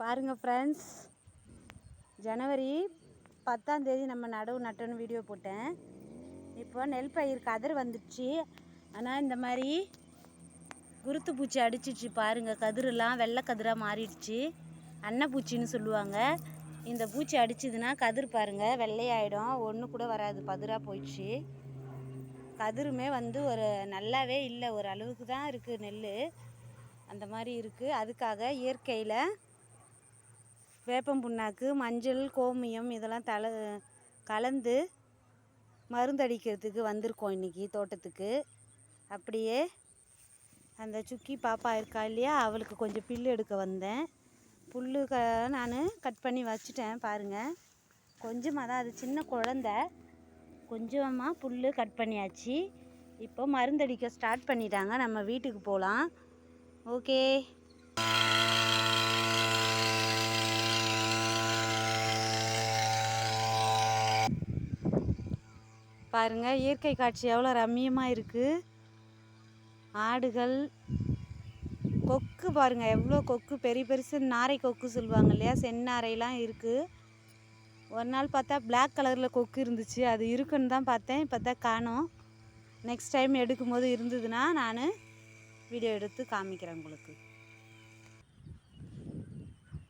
பாருங்கள் ஃப்ரெண்ட்ஸ் ஜனவரி பத்தாம் தேதி நம்ம நடவு நட்டோன்னு வீடியோ போட்டேன். இப்போ நெல் பயிர் கதிர் வந்துடுச்சு ஆனால் இந்த மாதிரி குருத்து பூச்சி அடிச்சிச்சு பாருங்கள் கதிரெல்லாம் வெள்ளை கதிராக மாறிடுச்சு. அன்னப்பூச்சின்னு சொல்லுவாங்க. இந்த பூச்சி அடிச்சிதுன்னா கதிர் பாருங்கள் வெள்ளையாயிடும். ஒன்று கூட வராது பதிராக போயிடுச்சு. கதிருமே வந்து ஒரு நல்லாவே இல்லை. ஒரு அளவுக்கு தான் இருக்குது நெல் அந்த மாதிரி இருக்குது அதுக்காக இயற்கையில் வேப்பம் புண்ணாக்கு மஞ்சள் கோமியம் இதெல்லாம் தல கலந்து மருந்தடிக்கிறதுக்கு வந்திருக்கோம் இன்றைக்கி தோட்டத்துக்கு. அப்படியே அந்த சுக்கி பாப்பா இருக்கா இல்லையா? அவளுக்கு கொஞ்சம் புல்லு எடுக்க வந்தேன். புல்லு க நான் கட் பண்ணி வச்சுட்டேன் பாருங்கள் கொஞ்சமாக தான் அது சின்ன குழந்த. கொஞ்சமாக புல் கட் பண்ணியாச்சு. இப்போ மருந்தடிக்க ஸ்டார்ட் பண்ணிட்டாங்க. நம்ம வீட்டுக்கு போகலாம் ஓகே. பாருங்க இயற்கை காட்சி எவ்வளோ ரம்மியமாக இருக்குது ஆடுகள் கொக்கு பாருங்க எவ்வளோ கொக்கு பெரிய பெருசு நாரை கொக்கு சொல்லுவாங்க இல்லையா செந்நாரைலாம் இருக்குது ஒரு நாள் பார்த்தா பிளாக் கலரில் கொக்கு இருந்துச்சு அது இருக்குன்னு தான் பார்த்தேன் பார்த்தா காணும். நெக்ஸ்ட் டைம் எடுக்கும்போது இருந்ததுன்னா நான் வீடியோ எடுத்து காமிக்கிறேன் உங்களுக்கு.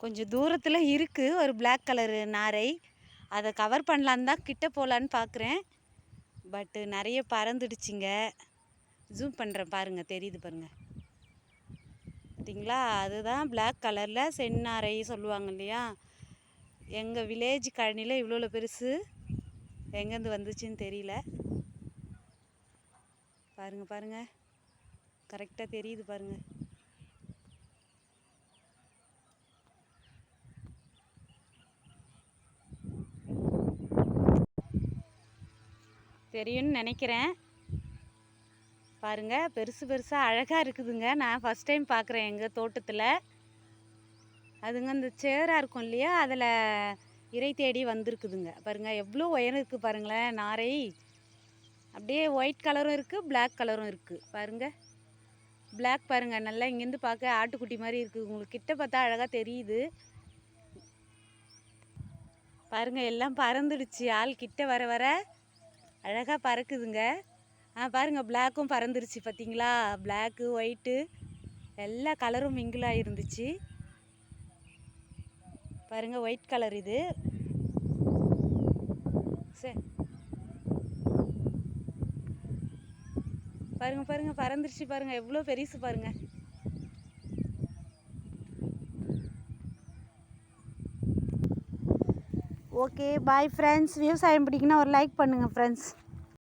கொஞ்சம் தூரத்தில் இருக்குது ஒரு பிளாக் கலரு நாரை. அதை கவர் பண்ணலான்னு தான் கிட்ட போகலான்னு பார்க்குறேன் பட்டு நிறைய பறந்துடுச்சிங்க. ஜூம் பண்ணுறேன் பாருங்கள் தெரியுது பாருங்கள் பார்த்தீங்களா அதுதான் பிளாக் கலரில் செந்நாரை சொல்லுவாங்க இல்லையா? எங்கள் வில்லேஜ் கழனியில் இவ்வளோ பெருசு எங்கேருந்து வந்துச்சுன்னு தெரியல. பாருங்கள் பாருங்கள் கரெக்டாக தெரியுது பாருங்கள் தெரியும்னு நினைக்கிறேன். பாருங்கள் பெருசு பெருசாக அழகாக இருக்குதுங்க. நான் ஃபஸ்ட் டைம் பார்க்குறேன் எங்கள் தோட்டத்தில். அதுங்க அந்த சேராக இருக்கும் இல்லையா அதில் இறை தேடி வந்திருக்குதுங்க. பாருங்கள் எவ்வளோ உயரம் இருக்குது பாருங்களேன் நாரை. அப்படியே ஒயிட் கலரும் இருக்குது பிளாக் கலரும் இருக்குது பாருங்கள் பிளாக் பாருங்கள் நல்லா இங்கேருந்து பார்க்க ஆட்டுக்குட்டி மாதிரி இருக்குது உங்களுக்கு கிட்ட பார்த்தா அழகாக தெரியுது. பாருங்கள் எல்லாம் பறந்துடுச்சு. ஆள் கிட்ட வர வர அழகாக பறக்குதுங்க. ஆ பாருங்கள் பிளாக்கும் பறந்துருச்சு பார்த்தீங்களா பிளாக்கு ஒயிட்டு எல்லா கலரும் மிங்கிளாக இருந்துச்சு பாருங்கள் ஒயிட் கலர் இது. சரி பாருங்க பாருங்கள் பறந்துருச்சு பாருங்கள் எவ்வளோ பெருசு பாருங்கள் ஓகே பாய் ஃப்ரெண்ட்ஸ் விவசாயம் பிடிக்குன்னா ஒரு லைக் பண்ணுங்கள் ஃப்ரெண்ட்ஸ்